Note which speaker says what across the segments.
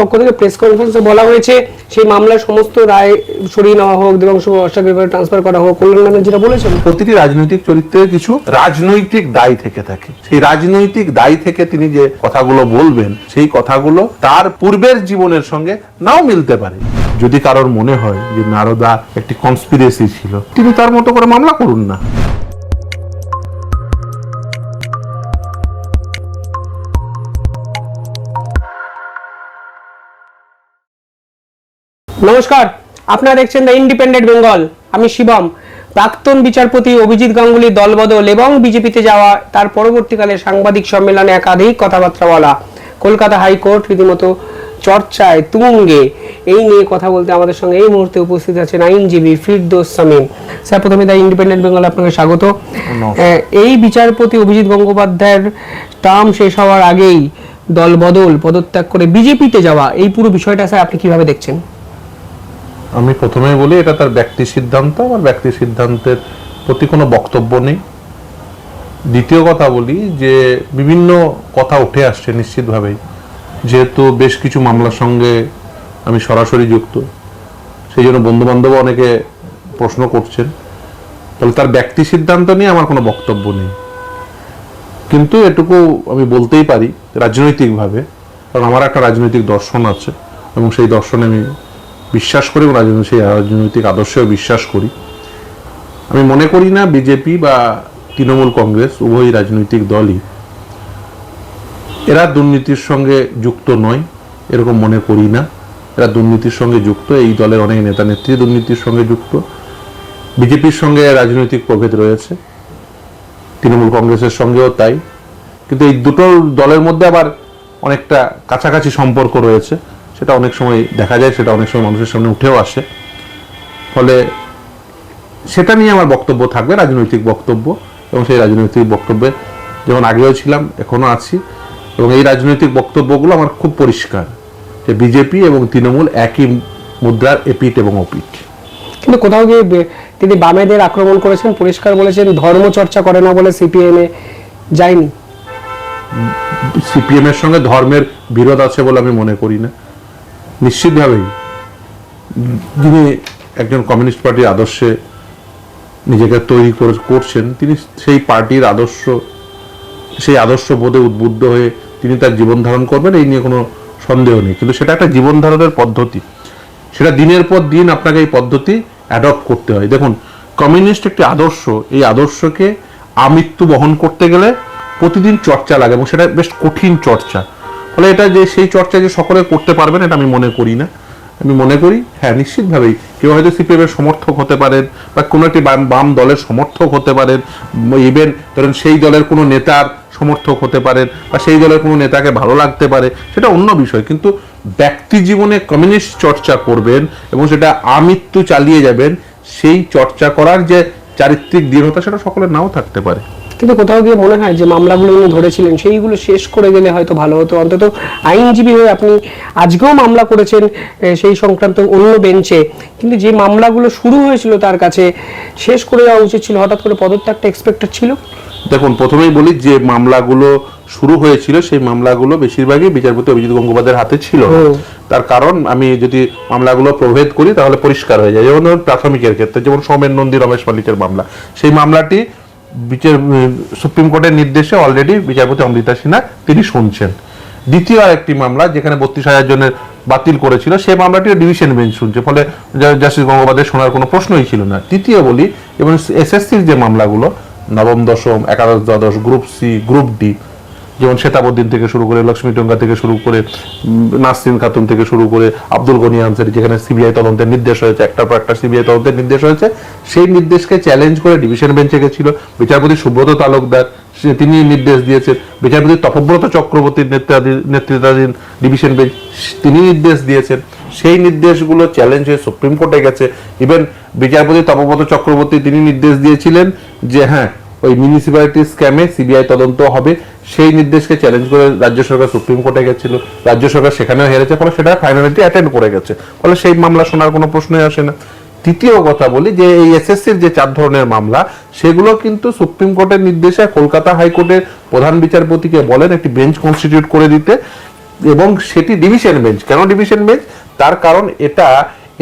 Speaker 1: পক্ষ থেকে প্রেস কনফারেন্সে বলা হয়েছে, সেই মামলার সমস্ত রায় সরিয়ে নেওয়া হোক ট্রান্সফার করা হোক, কল্যাণ ব্যানার্জিরা বলেছেন।
Speaker 2: প্রতিটি রাজনৈতিক কিছু রাজনৈতিক দায় থেকে থাকে। সেই রাজনৈতিক দায় থেকে তিনি যে কথাগুলো বলবেন, সেই কথাগুলো তার পূর্বের জীবনের সঙ্গে নাও মিলতে পারে। যদি কারোর মনে হয় যে নারদা একটি কনস্পিরেসি ছিল, তিনি তার মতো করে মামলা করুন না।
Speaker 1: নমস্কার আপনারা দেখছেন দ্য ইন্ডিপেন্ডেন্ট বেঙ্গল আমি শিবম। প্রাক্তন বিচারপতি অভিজিৎ গাঙ্গুলির দলবদল এবং বিজেপিতে যাওয়া তার পরবর্তীকালে সাংবাদিক সম্মেলনে একাধিক কথাবার্তা বলা কলকাতা হাইকোর্ট রীতিমতো চর্চায় তুঙ্গে। এই নিয়ে কথা বলতে আমাদের সঙ্গে এই মুহূর্তে উপস্থিত আছেন আইনজীবী ফিরদোস সামিম স্যার প্রথমে দ্য ইন্ডিপেন্ডেন্ট বেঙ্গল আপনাকে স্বাগত। এই বিচারপতি অভিজিৎ গঙ্গোপাধ্যায়ের টার্ম শেষ হওয়ার আগেই দলবদল পদত্যাগ করে বিজেপিতে যাওয়া এই পুরো বিষয়টা স্যার আপনি কীভাবে দেখছেন?
Speaker 2: আমি প্রথমেই বলি, এটা তার ব্যক্তি সিদ্ধান্ত, আমার ব্যক্তি সিদ্ধান্তের প্রতি কোনো বক্তব্য নেই। দ্বিতীয় কথা বলি যে, বিভিন্ন কথা উঠে আসছে নিশ্চিতভাবেই। যেহেতু বেশ কিছু মামলার সঙ্গে আমি সরাসরি যুক্ত, সেই জন্য বন্ধু বান্ধব অনেকে প্রশ্ন করছেন। তাহলে তার ব্যক্তি সিদ্ধান্ত নিয়ে আমার কোনো বক্তব্য নেই। কিন্তু এটুকু আমি বলতেই পারি রাজনৈতিকভাবে, কারণ আমার একটা রাজনৈতিক দর্শন আছে এবং সেই দর্শনে আমি বিশ্বাস করি এবং রাজনৈতিক সেই রাজনৈতিক আদর্শেও বিশ্বাস করি। আমি মনে করি না বিজেপি বা তৃণমূল কংগ্রেস উভয় রাজনৈতিক দলই। এরা দুর্নীতির সঙ্গে যুক্ত নয়, এরকম মনে করি না। এরা দুর্নীতির সঙ্গে যুক্ত, এই দলের অনেক নেতা নেত্রী দুর্নীতির সঙ্গে যুক্ত। বিজেপির সঙ্গে রাজনৈতিক প্রভেদ রয়েছে, তৃণমূল কংগ্রেসের সঙ্গেও তাই। কিন্তু এই দুটো দলের মধ্যে আবার অনেকটা কাছাকাছি সম্পর্ক রয়েছে। সেটা অনেক সময় দেখা যায় সেটা অনেক সময় মানুষের সামনে উঠেও আসে। ফলে সেটা নিয়ে আমার বক্তব্য থাকবে রাজনৈতিক বক্তব্য। এবং সেই রাজনৈতিক বক্তব্যে যেমন আগেও ছিলাম এখনও আছি। এবং এই রাজনৈতিক বক্তব্যগুলো আমার খুব পরিষ্কার যে বিজেপি এবং তৃণমূল একই মুদ্রার এপিট এবং ওপিট
Speaker 1: কিন্তু কোথাও গিয়ে তিনি বামেদের আক্রমণ করেছেন পরিষ্কার বলেছেন ধর্ম চর্চা করে না বলে সিপিএম এ যায়নি।
Speaker 2: সিপিএম এর সঙ্গে ধর্মের বিরোধ আছে বলে আমি মনে করি না। নিশ্চিতভাবেই যিনি একজন কমিউনিস্ট পার্টির আদর্শে নিজেকে তৈরি করে- করছেন, তিনি সেই পার্টির আদর্শ, সেই আদর্শ বোধে উদ্বুদ্ধ হয়ে তিনি তার জীবন ধারণ করবেন, এই নিয়ে কোনো সন্দেহ নেই। কিন্তু সেটা একটা জীবন ধারণের পদ্ধতি। সেটা দিনের পর দিন আপনাকে এই পদ্ধতি অ্যাডপ্ট করতে হয়। দেখুন, কমিউনিস্ট একটি আদর্শ, এই আদর্শকে আমৃত্যু বহন করতে গেলে প্রতিদিন চর্চা লাগে এবং সেটা বেশ কঠিন চর্চা। ফলে এটা যে সেই চর্চা যে সকলে করতে পারবেন, এটা আমি মনে করি না। আমি মনে করি হ্যাঁ নিশ্চিতভাবেই কেউ হয়তো সিপিএমের সমর্থক হতে পারেন বা কোনো একটি বাম বাম দলের সমর্থক হতে পারেন ইভেন ধরেন সেই দলের কোনো নেতার সমর্থক হতে পারেন বা সেই দলের কোনো নেতাকে ভালো লাগতে পারে, সেটা অন্য বিষয়। কিন্তু ব্যক্তি জীবনে কমিউনিস্ট চর্চা করবেন এবং সেটা আমৃত্যু চালিয়ে যাবেন, সেই চর্চা করার যে চারিত্রিক দৃঢ়তা, সেটা সকলের নাও থাকতে পারে।
Speaker 1: কিন্তু কোথাও গিয়ে মনে হয় যে মামলাগুলো উনি ধরেছিলেন সেইগুলো শেষ করে গেলে হয়তো ভালো হতো। অন্তত আইনজীবী হয়ে আপনি আজকেও মামলা করেছেন সেই সংক্রান্ত অন্য বেঞ্চে। কিন্তু যে মামলাগুলো শুরু হয়েছিল তার কাছে শেষ করে দেওয়া উচিত ছিল হঠাৎ করে পদত্যাগটা এক্সপেক্টেড ছিল?
Speaker 2: দেখুন প্রথমেই বলি যে মামলাগুলো শুরু হয়েছিল সেই মামলাগুলো বেশিরভাগই বিচারপতি অভিজিৎ গঙ্গোপাধ্যায়ের হাতে ছিল। তার কারণ আমি যদি মামলাগুলো প্রভেদ করি তাহলে পরিষ্কার হয়ে যায়। যেমন ধরুন প্রাথমিকের ক্ষেত্রে যেমন সৌমেন নন্দী রমেশ মালিকের মামলা। সেই মামলাটি সুপ্রিম কোর্টের নির্দেশে অলরেডি বিচারপতি অমৃতা সিনহা তিনি শুনছেন। দ্বিতীয় একটি মামলা যেখানে বত্রিশ হাজার জনের বাতিল করেছিল সেই মামলাটিও ডিভিশন বেঞ্চ শুনছে, ফলে জাস্টিস গঙ্গোপাধ্যায় শোনার কোনো প্রশ্নই ছিল না। তৃতীয় বলি, এবং এসএসসির যে মামলাগুলো, নবম, দশম, একাদশ, দ্বাদশ, গ্রুপ সি, গ্রুপ ডি যেমন শ্বেতাবদ্দিন থেকে শুরু করে লক্ষ্মী টঙ্কা থেকে শুরু করে নাসরিন খাতুন থেকে শুরু করে আব্দুল গনি আনসারি, যেখানে সিবিআই তদন্তের নির্দেশ হয়েছে, একটার পর একটা সিবিআই তদন্তের নির্দেশ হয়েছে, সেই নির্দেশকে চ্যালেঞ্জ করে ডিভিশন বেঞ্চে গেছিল। বিচারপতি সুব্রত তালুকদার তিনি নির্দেশ দিয়েছেন। বিচারপতি তপব্রত চক্রবর্তীর নেতৃত্বাধীন ডিভিশন বেঞ্চ তিনি নির্দেশ দিয়েছেন। সেই নির্দেশগুলো চ্যালেঞ্জ হয়ে সুপ্রিম কোর্টে গেছে। ইভেন বিচারপতি তপব্রত চক্রবর্তী তিনি নির্দেশ দিয়েছিলেন যে হ্যাঁ ওই মিউনিসিপ্যালিটি স্ক্যামে সিবিআই তদন্ত হবে। সেই নির্দেশকে চ্যালেঞ্জ করে রাজ্য সরকার সুপ্রিম কোর্টে গেছিল। রাজ্য সরকার সেখানেও হেরেছে, ফলে সেটা ফাইনালিটি অ্যাটেন্ড করে গেছে। ফলে সেই মামলা শোনার কোনো প্রশ্নই আসে না। তৃতীয় কথা বলি যে, এই এসএসসির যে চার ধরনের মামলা, সেগুলো কিন্তু সুপ্রিম কোর্টের নির্দেশে কলকাতা হাইকোর্টের প্রধান বিচারপতিকে বলেন একটি বেঞ্চ কনস্টিটিউট করে দিতে, এবং সেটি ডিভিশন বেঞ্চ কেন ডিভিশন বেঞ্চ তার কারণ এটা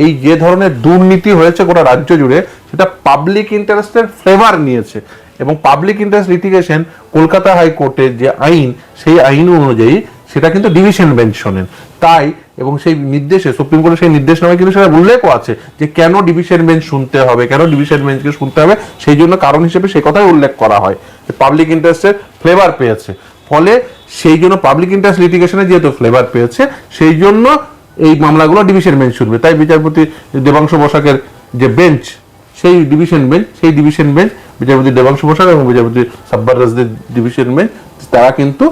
Speaker 2: এই যে ধরনের দুর্নীতি হয়েছে গোটা রাজ্য জুড়ে, সেটা পাবলিক ইন্টারেস্টের ফ্লেভার নিয়েছে। এবং পাবলিক ইন্টারেস্ট লিটিগেশন কলকাতা হাইকোর্টের যে আইন, সেই আইন অনুযায়ী সেটা কিন্তু ডিভিশন বেঞ্চ শোনেন। তাই এবং সেই নির্দেশে, সুপ্রিম কোর্টের সেই নির্দেশ নামে কিন্তু সেটা উল্লেখও আছে যে কেন ডিভিশন বেঞ্চ শুনতে হবে, কেন ডিভিশন বেঞ্চকে শুনতে হবে, সেই জন্য কারণ হিসেবে সেই কথাই উল্লেখ করা হয়। যে পাবলিক ইন্টারেস্টের ফ্লেভার পেয়েছে। ফলে সেই জন্য পাবলিক ইন্টারেস্ট লিটিগেশনে যেহেতু ফ্লেভার পেয়েছে, সেই জন্য এই মামলাগুলো ডিভিশন বেঞ্চ শুনবে। তাই বিচারপতি দেবাংশ বসাকের যে বেঞ্চ সেই ডিভিশন বেঞ্চ সেই ডিভিশন বেঞ্চ বিচারপতি দেবাংশু বসাক এবং বিচারপতি সাব্বার রাজদের ডিভিশন বেঞ্চ তারা কিন্তু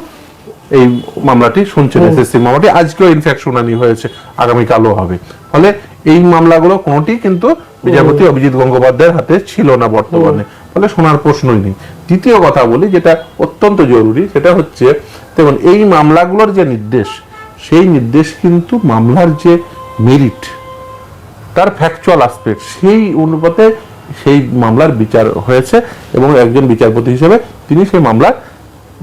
Speaker 2: এই মামলাটি শুনছেন এসএসসি মামলাটি। আজকেও ইনফ্যাক্ট শুনানি হয়েছে। আগামীকালও হবে। ফলে এই মামলাগুলো কোনোটি কিন্তু বিচারপতি অভিজিৎ গঙ্গোপাধ্যায়ের হাতে ছিল না বর্তমানে। ফলে শোনার প্রশ্নই নেই। দ্বিতীয় কথা বলি যেটা অত্যন্ত জরুরি সেটা হচ্ছে দেখুন এই মামলাগুলোর যে নির্দেশ সেই নির্দেশ কিন্তু মামলার যে মেরিট তার ফ্যাকচুয়াল আসপেক্ট সেই অনুপাতে সেই মামলার বিচার হয়েছে এবং একজন বিচারপতি হিসেবে তিনি সেই মামলার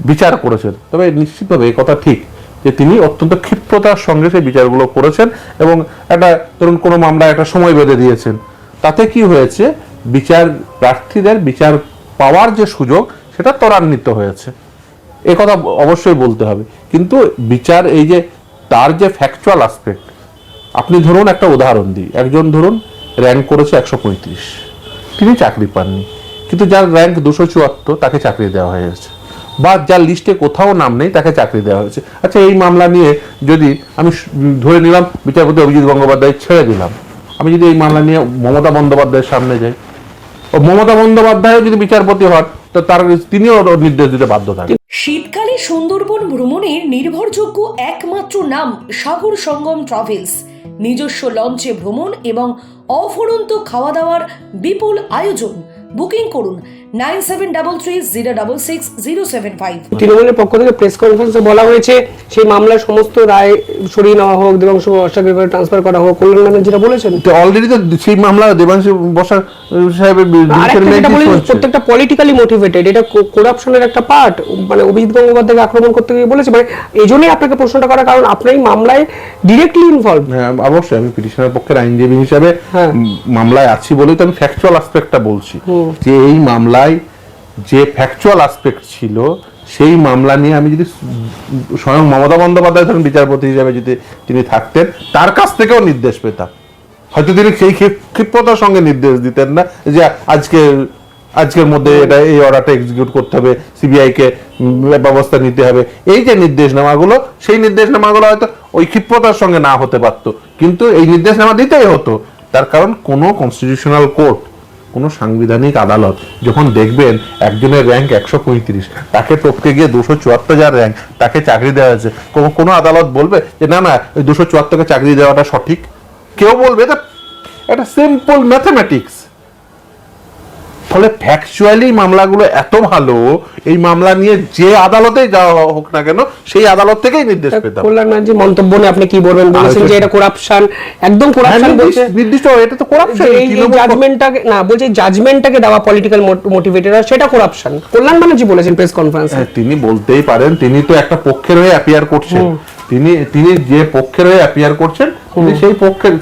Speaker 2: বিচার করেছেন। তবে নিশ্চিতভাবে এই কথা ঠিক যে তিনি অত্যন্ত ক্ষিপ্রতার সঙ্গে সেই বিচারগুলো করেছেন এবং একটা, ধরুন কোনো মামলা একটা সময় বেঁধে দিয়েছেন। তাতে কি হয়েছে? বিচার প্রার্থীদের বিচার পাওয়ার যে সুযোগ, সেটা ত্বরান্বিত হয়েছে। এ কথা অবশ্যই বলতে হবে। কিন্তু বিচার এই যে তার যে ফ্যাকচুয়াল আসপেক্ট আপনি ধরুন একটা উদাহরণ দিই। একজন ধরুন র্যাঙ্ক করেছে একশো পঁয়ত্রিশ। তিনি চাকরি পাননি। কিন্তু যার র্যাঙ্ক দুশো চুয়াত্তর, তাকে চাকরি দেওয়া হয়েছে বা যার লিস্টে কোথাও নাম নেই, তাকে চাকরি দেওয়া হয়েছে। আচ্ছা এই মামলা নিয়ে যদি আমি ধরে নিলাম, বিচারপতি অভিজিৎ গঙ্গোপাধ্যায় ছেড়ে দিলাম। আমি যদি এই মামলা নিয়ে মমতা বন্দ্যোপাধ্যায়ের সামনে যাই, ও মমতা বন্দ্যোপাধ্যায় যদি বিচারপতি হন, তো তার তিনিও নির্দেশ দিতে বাধ্য থাকেন
Speaker 3: শীতকালে সুন্দরবন ভ্রমণের নির্ভরযোগ্য একমাত্র নাম সাগর সঙ্গম ট্রাভেলস। নিজস্ব লঞ্চে ভ্রমণ এবং অফুরন্ত খাওয়া দাওয়ার বিপুল আয়োজন বুকিং করুন nine seven double three zero double six zero seven five.
Speaker 1: তৃণমূলের পক্ষ থেকে প্রেস কনফারেন্সে বলা হয়েছে সেই মামলার সমস্ত রায় সরিয়ে নেওয়া হোক দেবাংশু বসাকে ট্রান্সফার করা হোক। কল্যাণ ব্যানার্জি যেটা বলেছেন।
Speaker 2: তো অলরেডি তো সেই মামলা দেবাংশু বসা সাহেবের
Speaker 1: প্রত্যেকটা পলিটিক্যালি মোটিভেটেড এটা করাপশনের একটা পার্ট মানে অভিজিৎ গঙ্গোপাধ্যায়কে আক্রমণ করতে গিয়ে বলেছে মানে এই জন্যই আপনাকে প্রশ্নটা করা কারণ আপনি এই মামলায় ডিরেক্টলি ইনভলভ
Speaker 2: হ্যাঁ অবশ্যই আমি পিটিশনের পক্ষের আইনজীবী হিসাবে
Speaker 1: হ্যাঁ।
Speaker 2: মামলায় আছি বলেই তো আমি ফ্যাকচুয়াল আসপেক্টটা বলছি। যে এই মামলায় যে ফ্যাকচুয়াল আসপেক্ট ছিল, সেই মামলা নিয়ে আমি যদি স্বয়ং মমতা বন্দ্যোপাধ্যায় ধরেন বিচারপতি হিসাবে যদি তিনি থাকতেন, তার কাছ থেকেও নির্দেশ পেতাম। হয়তো তিনি সেই ক্ষিপ- ক্ষিপ্রতার সঙ্গে নির্দেশ দিতেন না যে আজকে, আজকের মধ্যে এটা, এই অর্ডারটা এক্সিকিউট করতে হবে সিবিআই কে ব্যবস্থা নিতে হবে। এই যে নির্দেশনামাগুলো, সেই নির্দেশনামাগুলো হয়তো ওই ক্ষিপ্রতার সঙ্গে না হতে পারতো। কিন্তু এই নির্দেশনামা দিতেই হতো। তার কারণ কোনো কনস্টিটিউশনাল কোর্ট কোনো সাংবিধানিক আদালত যখন দেখবেন একজনের র্যাঙ্ক একশো পঁয়ত্রিশ, তাকে টপকে গিয়ে দুশো চুয়াত্তর যার র্যাঙ্ক তাকে চাকরি দেওয়া হয়েছে, কোনো আদালত বলবে যে, না না ওই দুশো চুয়াত্তরকে চাকরি দেওয়াটা সঠিক? কেউ বলবে এটা এটা সিম্পল ম্যাথামেটিক্স ফলে ফ্যাকচুয়ালি মামলাগুলো এত ভালো এই মামলা নিয়ে যে আদালতে যাওয়া হোক না কেন সেই আদালত থেকেই নির্দেশ পেতাম।
Speaker 1: কল্যাণ ব্যানার্জি মন্তব্য নিয়ে আপনি কি বলবেন বলেছেন। যে এটা করাপশন একদম
Speaker 2: হ্যাঁ,
Speaker 1: করাপশন বলছে।
Speaker 2: নির্দিষ্ট- এটা তো করাপশন
Speaker 1: এই জাজমেন্টটাকে না বলছে জাজমেন্টটাকে দেওয়া পলিটিক্যাল মোটিভেটেড সেটা করাপশন কল্যাণ ব্যানার্জি বলেছেন প্রেস কনফারেন্সে
Speaker 2: হ্যাঁ, তিনি বলতেই পারেন তিনি তো একটা পক্ষের হয়ে অ্যাপিয়ার করছেন। তিনি তিনি যে পক্ষের হয়ে অ্যাপিয়ার করছেন তিনি সেই পক্ষের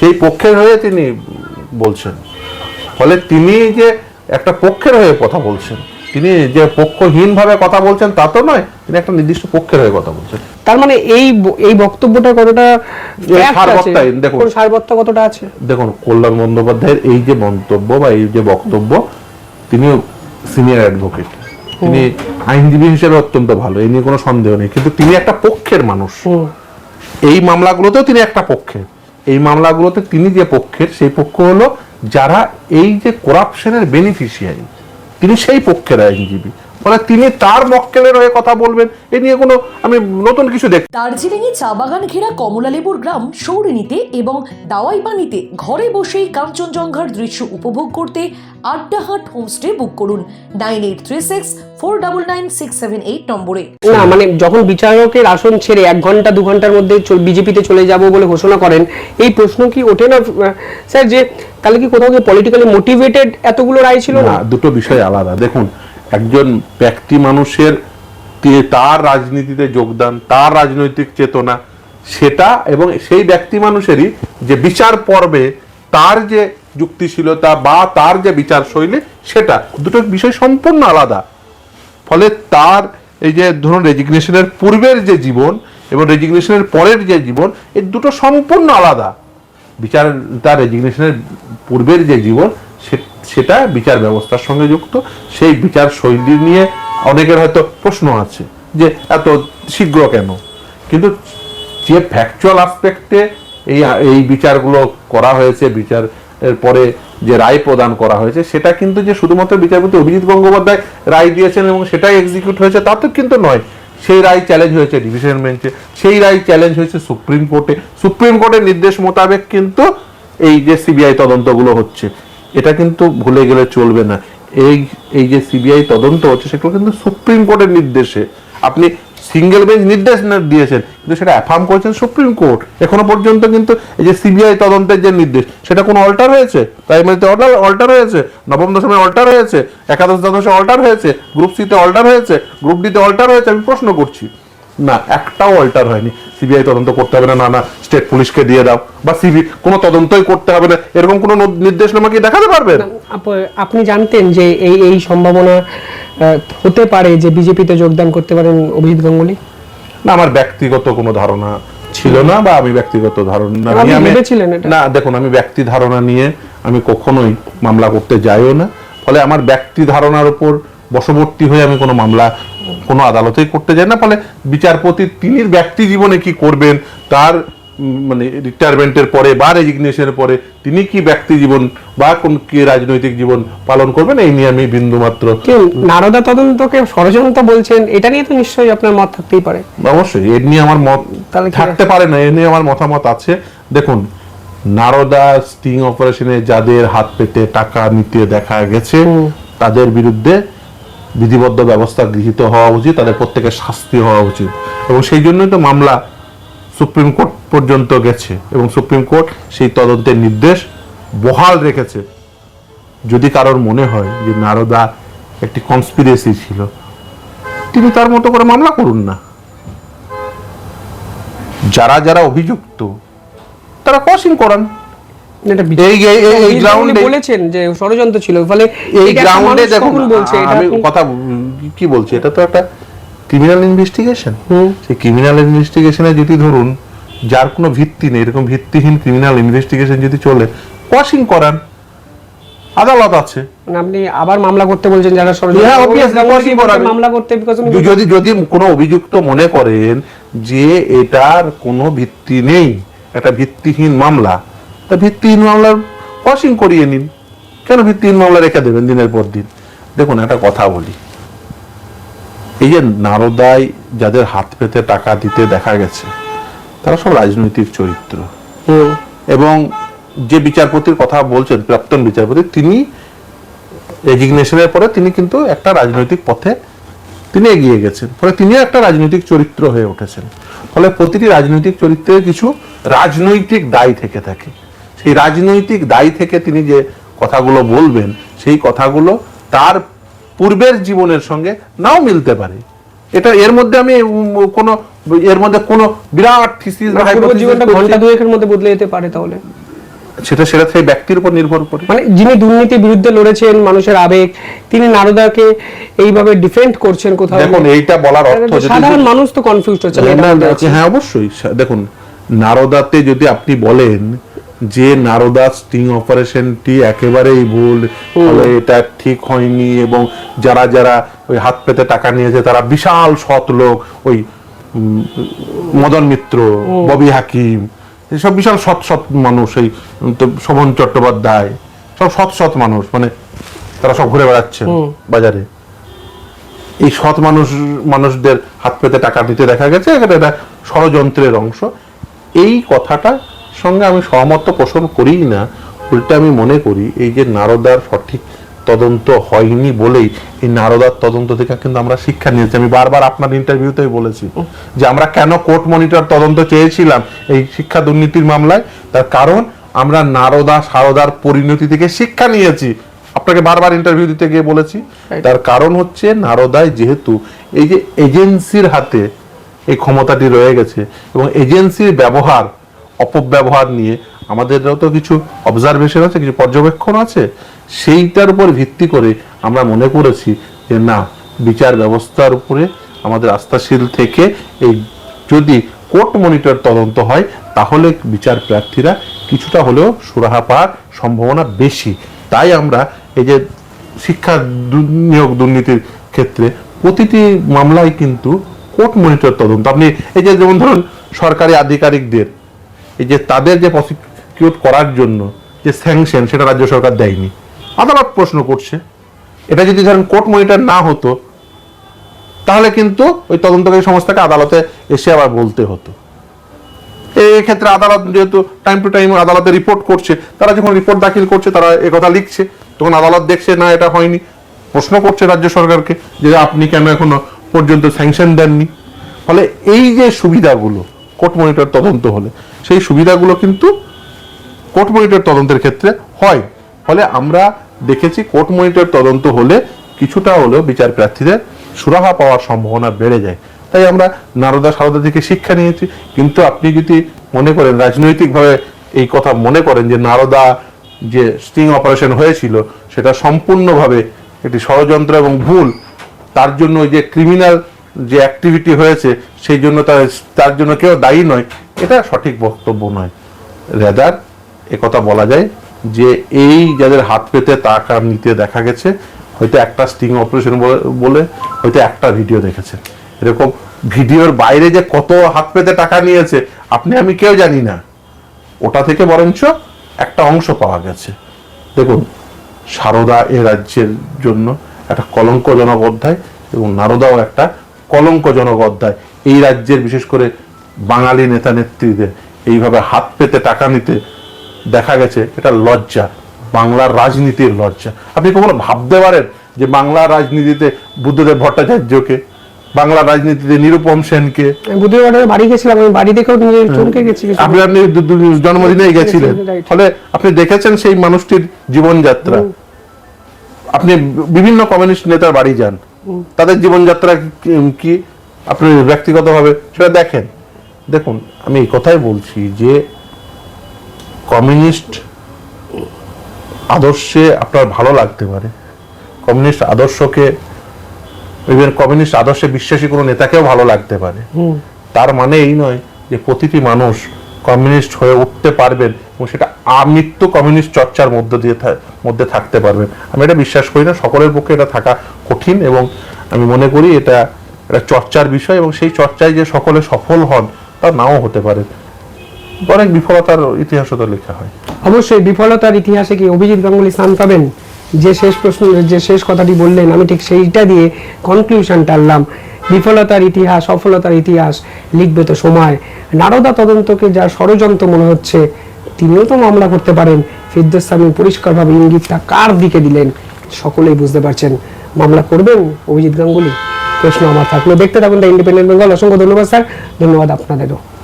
Speaker 2: সেই পক্ষের হয়ে তিনি বলছেন। ফলে তিনি যে একটা পক্ষের হয়ে কথা বলছেন তিনি যে পক্ষহীন ভাবে কথা বলছেন তা তো নয় তিনি একটা নির্দিষ্ট পক্ষের হয়ে কথা বলছেন।
Speaker 1: তার মানে এই এই বক্তব্যটা কতটা
Speaker 2: দেখুন।
Speaker 1: সারবত্তা কতটা আছে?
Speaker 2: দেখুন কল্যাণ বন্দ্যোপাধ্যায়ের এই যে মন্তব্য বা এই যে বক্তব্য তিনি সিনিয়র অ্যাডভোকেট তিনি আইনজীবী হিসেবে অত্যন্ত ভালো এই নিয়ে কোনো সন্দেহ নেই। কিন্তু তিনি একটা পক্ষের মানুষ। এই মামলাগুলোতেও তিনি একটা পক্ষের। এই মামলাগুলোতে তিনি যে পক্ষের সেই পক্ষ হলো যারা এই যে করাপশনের বেনিফিশিয়ারি তিনি সেই পক্ষের আইনজীবী। ফলে তিনি তার মক্কেলের হয়ে কথা বলবেন। এ নিয়ে কোনো আমি নতুন কিছু দেখ
Speaker 3: দার্জিলিংয়ে চা বাগান ঘেরা কমলালেবুর গ্রাম সৌরিনীতে এবং দাওয়াইবানিতে ঘরে বসেই কাঞ্চনজঙ্ঘার দৃশ্য উপভোগ করতে আড্ডাহাট হোমস্টে বুক করুন। Nine eight three six four double nine six seven eight নম্বরে।
Speaker 1: না মানে যখন বিচারকের আসন ছেড়ে এক ঘণ্টা দু ঘণ্টার মধ্যে বিজেপিতে চলে যাব বলে ঘোষণা করেন এই প্রশ্ন কি ওঠে না? স্যার যে তাহলে কি কোথাও পলিটিক্যালি মোটিভেটেড এতগুলো রায় ছিল না
Speaker 2: দুটো বিষয় আলাদা। দেখুন একজন ব্যক্তি মানুষের তার রাজনীতিতে যোগদান, তার রাজনৈতিক চেতনা, সেটা এবং সেই ব্যক্তি মানুষেরই যে বিচার পর্বে তার যে যুক্তিশীলতা বা তার যে বিচার শৈলী, সেটা দুটো বিষয় সম্পূর্ণ আলাদা। ফলে তার এই যে ধরুন রেজিগনেশনের পূর্বের যে জীবন এবং রেজিগনেশনের পরের যে জীবন এই দুটো সম্পূর্ণ আলাদা। বিচার, তার রেজিগনেশনের পূর্বের যে জীবন সেটা বিচার ব্যবস্থার সঙ্গে যুক্ত। সেই বিচার শৈলী নিয়ে অনেকের হয়তো প্রশ্ন আছে যে এত শীঘ্র কেন? কিন্তু যে ফ্যাকচুয়াল আসপেক্টে এই এই বিচারগুলো করা হয়েছে বিচার পরে যে রায় প্রদান করা হয়েছে, সেটা কিন্তু যে শুধুমাত্র বিচারপতি অভিজিৎ গঙ্গোপাধ্যায় রায় দিয়েছেন এবং সেটাই এক্সিকিউট হয়েছে, তা তো কিন্তু নয়। সেই রায় চ্যালেঞ্জ হয়েছে ডিভিশন বেঞ্চে সেই রায় চ্যালেঞ্জ হয়েছে সুপ্রিম কোর্টে সুপ্রিম কোর্টের নির্দেশ মোতাবেক কিন্তু এই যে সিবিআই তদন্তগুলো হচ্ছে। এটা কিন্তু ভুলে গেলে চলবে না। এই এই যে সিবিআই তদন্ত হচ্ছে, সেগুলো কিন্তু সুপ্রিম কোর্টের নির্দেশে। আপনি সিঙ্গেল বেঞ্চ নির্দেশ দিয়েছেন, কিন্তু সেটা অ্যাফার্ম করেছেন সুপ্রিম কোর্ট এখনও পর্যন্ত কিন্তু এই যে সিবিআই তদন্তের যে নির্দেশ, সেটা কোনো অল্টার হয়েছে? প্রাইমারিতে অল্টার অল্টার হয়েছে? নবম দশমে অল্টার হয়েছে? একাদশ দ্বাদশে অল্টার হয়েছে? গ্রুপ সিতে অল্টার হয়েছে? গ্রুপ ডিতে অল্টার হয়েছে? আমি প্রশ্ন করছি। না, একটাও অল্টার হয়নি। সিবিআই তদন্ত করতে হবে না না না স্টেট পুলিশকে দিয়ে দাও। বা সিবি কোনো তদন্তই করতে হবে না। এরকম কোনো নির্দেশনামা কি দেখাতে পারবেন
Speaker 1: আপনি জানতেন যে এই এই সম্ভাবনা হতে পারে যে বিজেপিতে যোগদান করতে পারেন অভিজিৎ গাঙ্গুলি?
Speaker 2: না আমার ব্যক্তিগত কোনো ধারণা ছিল না বা আমি ব্যক্তিগত ধারণা নিয়ে আমি
Speaker 1: ভেবেছিলেন এটা?
Speaker 2: না দেখুন আমি ব্যক্তি ধারণা নিয়ে আমি কখনোই মামলা করতে যাইও না। ফলে আমার ব্যক্তি ধারণার উপর বশবর্তী হয়ে আমি কোনো মামলা কোনো আদালতেই করতে যাই না। ফলে বিচারপতি তিনি ব্যক্তি জীবনে কি করবেন তার মানে রিটায়ারমেন্টের পরে বা রেজিগনেশনের পরে তিনি কি ব্যক্তি জীবন বা কোন কি রাজনৈতিক জীবন পালন করবেন এই নিয়ে আমি বিন্দুমাত্র
Speaker 1: কেউ নারদা তদন্তকে ষড়যন্ত্র বলছেন এটা নিয়ে তো নিশ্চয়ই আপনার মত থাকতেই পারে।
Speaker 2: অবশ্যই এর নিয়ে আমার মত
Speaker 1: তাহলে
Speaker 2: থাকতে পারে না এ নিয়ে আমার মতামত আছে। দেখুন নারদা স্টিং অপারেশনে যাদের হাত পেতে টাকা নিতে দেখা গেছে তাদের বিরুদ্ধে বিধিবদ্ধ ব্যবস্থা গৃহীত হওয়া উচিত, তাদের প্রত্যেকের শাস্তি হওয়া উচিত। এবং সেই জন্যই তো মামলা সুপ্রিম কোর্ট পর্যন্ত গেছে। এবং সুপ্রিম কোর্ট সেই তদন্তের নির্দেশ বহাল রেখেছে। যদি কারোর মনে হয় যে নারদা একটি কনস্পিরেসি ছিল, তিনি তার মতো করে মামলা করুন না। যারা যারা অভিযুক্ত, তারা কসিং করান। এই-
Speaker 1: বলেছেন যে ষড়যন্ত্র ছিল ফলে
Speaker 2: এই গ্রাউন্ডে দেখুন
Speaker 1: বলছে?
Speaker 2: আমি কথা কি বলছি? এটা তো একটা ক্রিমিনাল ইনভেস্টিগেশন সেই ক্রিমিনাল ইনভেস্টিগেশনে যদি ধরুন যার কোনো ভিত্তি নেই এরকম ভিত্তিহীন ক্রিমিনাল ইনভেস্টিগেশন যদি চলে কসিং করান। আদালত আছে।
Speaker 1: মানে আপনি আবার মামলা করতে বলছেন যারা
Speaker 2: হ্যাঁ।
Speaker 1: মামলা করতে
Speaker 2: যদি যদি কোনো অভিযুক্ত মনে করেন যে এটার কোনো ভিত্তি নেই একটা ভিত্তিহীন মামলা তা ভিত্তিহীন মামলার ওয়াশিং করিয়ে নিন। কেন ভিত্তিহীন মামলা রেখে দেবেন দিনের পর দিন? দেখুন একটা কথা বলি। এই যে নারদায় যাদের হাত পেতে টাকা দিতে দেখা গেছে তারা সব রাজনৈতিক চরিত্র। এবং যে বিচারপতির কথা বলছেন প্রাক্তন বিচারপতি তিনি রেজিগনেশনের পরে তিনি কিন্তু একটা রাজনৈতিক পথে তিনি এগিয়ে গেছেন। ফলে তিনিও একটা রাজনৈতিক চরিত্র হয়ে উঠেছেন। ফলে প্রতিটি রাজনৈতিক চরিত্রের কিছু রাজনৈতিক দায় থেকে থাকে। সেই রাজনৈতিক দায় থেকে তিনি যে কথাগুলো বলবেন সেই কথাগুলো তার পূর্বের জীবনের সঙ্গে নাও মিলতে পারে। এটা এর মধ্যে আমি কোনো এর মধ্যে কোনো বিরাট থিসিস বা
Speaker 1: মানে জীবনটা ঘণ্টা দুয়েকের মধ্যে বদলে যেতে পারে তাহলে?
Speaker 2: সেটা সেটা সেই ব্যক্তির উপর নির্ভর করে।
Speaker 1: মানে যিনি দুর্নীতির বিরুদ্ধে লড়েছেন মানুষের আবেগ তিনি নারদাকে এইভাবে ডিফেন্ড করছেন কোথাও।
Speaker 2: দেখুন এইটা বলার অর্থ যদি
Speaker 1: সাধারণ মানুষ তো কনফিউজড হচ্ছে।
Speaker 2: হ্যাঁ অবশ্যই। দেখুন নারদাতে যদি আপনি বলেন যে নারদা স্টিং অপারেশনটি একেবারেই ভুল এটা ঠিক হয়নি এবং যারা যারা ওই হাত পেতে টাকা নিয়েছে তারা বিশাল সৎ লোক ওই মদন মিত্র ববি হাকিম এসব বিশাল সৎ সৎ মানুষ এই তো শোভন চট্টোপাধ্যায় সব সৎ সৎ মানুষ মানে তারা সব ঘুরে বেড়াচ্ছে বাজারে। এই সৎ মানুষ মানুষদের হাত পেতে টাকা দিতে দেখা গেছে এটা ষড়যন্ত্রের অংশ। এই কথাটা সঙ্গে আমি সহমত পোষণ করিই না উল্টে আমি মনে করি এই যে নারদার সঠিক তদন্ত হয়নি বলেই এই নারদার তদন্ত থেকে কিন্তু আমরা শিক্ষা নিয়েছি। আমি বারবার আপনার ইন্টারভিউতেই বলেছি যে আমরা কেন কোর্ট মনিটর তদন্ত চেয়েছিলাম এই শিক্ষা দুর্নীতির মামলায়? তার কারণ আমরা নারদা সারদার পরিণতি থেকে শিক্ষা নিয়েছি। আপনাকে বারবার ইন্টারভিউ দিতে গিয়ে বলেছি। তার কারণ হচ্ছে নারদায় যেহেতু এই যে এজেন্সির হাতে এই ক্ষমতাটি রয়ে গেছে এবং এজেন্সির ব্যবহার অপব্যবহার নিয়ে। আমাদেরও তো কিছু অবজারভেশন আছে, কিছু পর্যবেক্ষণ আছে। সেইটার উপর ভিত্তি করে আমরা মনে করেছি যে, না, বিচার ব্যবস্থার উপরে আমাদের আস্থাশীল থেকে এই যদি কোর্ট মনিটর তদন্ত হয়, তাহলে বিচার প্রার্থীরা কিছুটা হলেও সুরাহা পাওয়ার সম্ভাবনা বেশি। তাই আমরা এই যে শিক্ষা নিয়োগ দুর্নীতির ক্ষেত্রে প্রতিটি মামলায় কিন্তু কোর্ট মনিটর তদন্ত। আপনি এই যে যেমন ধরুন সরকারি আধিকারিকদের এই যে তাদের যে প্রসিকিউট করার জন্য যে স্যাংশন সেটা রাজ্য সরকার দেয়নি। আদালত প্রশ্ন করছে। এটা যদি ধরেন কোর্ট মনিটর না হতো, তাহলে কিন্তু ওই তদন্তকারী সংস্থাকে আদালতে এসে আবার বলতে হতো। এই ক্ষেত্রে আদালত যেহেতু টাইম টু টাইম আদালতে রিপোর্ট করছে, তারা যখন রিপোর্ট দাখিল করছে, তারা কথা লিখছে। তখন আদালত দেখছে, না, এটা হয়নি। প্রশ্ন করছে রাজ্য সরকারকে যে আপনি কেন এখনও পর্যন্ত স্যাংশন দেননি? ফলে এই যে সুবিধাগুলো কোর্ট মনিটর তদন্ত হলে। সেই সুবিধাগুলো কিন্তু কোর্ট মনিটর তদন্তের ক্ষেত্রে হয়। ফলে আমরা দেখেছি কোর্ট মনিটর তদন্ত হলে কিছুটা হলেও বিচার প্রার্থীদের সুরাহা পাওয়ার সম্ভাবনা বেড়ে যায়। তাই আমরা নারদা সারদা থেকে শিক্ষা নিয়েছি। কিন্তু আপনি যদি মনে করেন, রাজনৈতিকভাবে এই কথা মনে করেন যে নারদা যে স্টিং অপারেশন হয়েছিল, সেটা সম্পূর্ণভাবে একটি ষড়যন্ত্র এবং ভুল, তার জন্য ওই যে ক্রিমিনাল যে অ্যাক্টিভিটি হয়েছে, সেই জন্য তার তার জন্য কেউ দায়ী নয়। এটা সঠিক বক্তব্য নয়। রেদার কথা বলা যায় যে এই যাদের হাত পেতে টাকা নিতে দেখা গেছে, হয়তো একটা স্টিং অপারেশন বলে হয়তো একটা ভিডিও দেখেছে। এরকম ভিডিওর বাইরে যে কত হাত পেতে টাকা নিয়েছে, আপনি, আমি কেউ জানি না। ওটা থেকে বরঞ্চ একটা অংশ পাওয়া গেছে। দেখুন, সারদা এ রাজ্যের জন্য একটা কলঙ্কজনক অধ্যায় এবং নারদাও একটা কলঙ্কজনক অধ্যায়। এই রাজ্যের বিশেষ করে বাঙালি নেতা নেত্রীদের এইভাবে হাত পেতে টাকা নিতে দেখা গেছে এটা লজ্জা। বাংলার রাজনীতির লজ্জা। আপনি কখনো ভাবতে পারেন যে বাংলার রাজনীতিতে বুদ্ধদেব ভট্টাচার্যকে বাংলা রাজনীতিতে নিরুপম সেনকে?
Speaker 1: বাড়ি গেছিলাম আমি বাড়ি দেখেও চমকে গেছি
Speaker 2: আপনি আপনি জন্মদিনেই গেছিলেন। ফলে আপনি দেখেছেন সেই মানুষটির জীবনযাত্রা। আপনি বিভিন্ন কমিউনিস্ট নেতার বাড়ি যান। তাদের জীবনযাত্রা কি- আপনি ব্যক্তিগতভাবে সেটা দেখেন। দেখুন আমি এই কথাই বলছি যে কমিউনিস্ট আদর্শে আপনার ভালো লাগতে পারে। কমিউনিস্ট আদর্শকে ইভেন কমিউনিস্ট আদর্শে বিশ্বাসী কোনো নেতাকেও ভালো লাগতে পারে। তার মানে এই নয় যে প্রতিটি মানুষ কমিউনিস্ট হয়ে উঠতে পারবেন এবং সেটা আমৃত্যু কমিউনিস্ট চর্চার মধ্য দিয়ে মধ্যে থাকতে পারবেন। আমি এটা বিশ্বাস করি না, সকলের পক্ষে এটা থাকা কঠিন এবং আমি মনে করি এটা একটা চর্চার বিষয় এবং সেই চর্চায় যে সকলে সফল হন, তা নাও হতে পারে। অনেক বিফলতার ইতিহাসও তো লেখা হয়।
Speaker 1: অবশ্যই বিফলতার ইতিহাসে কি অভিজিৎ গাঙ্গুলি স্থান পাবেন? যে শেষ প্রশ্ন, যে শেষ কথাটি বললেন, আমি ঠিক সেইটা দিয়ে কনক্লুশন টানলাম বিফলতার ইতিহাস, সফলতার ইতিহাস লিখবে তো সময়। নারদা তদন্তকে যা ষড়যন্ত্র মনে হচ্ছে, তিনিও তো মামলা করতে পারেন। ফিরদোস্তামি পরিষ্কারভাবে ইঙ্গিতটা কার দিকে দিলেন, সকলেই বুঝতে পারছেন। মামলা করবেন অভিজিৎ গাঙ্গুলি? প্রশ্ন আমার থাকল। দেখতে থাকুন দ্য ইন্ডিপেন্ডেন্ট বেঙ্গল। অসংখ্য ধন্যবাদ, স্যার। ধন্যবাদ আপনাদেরও।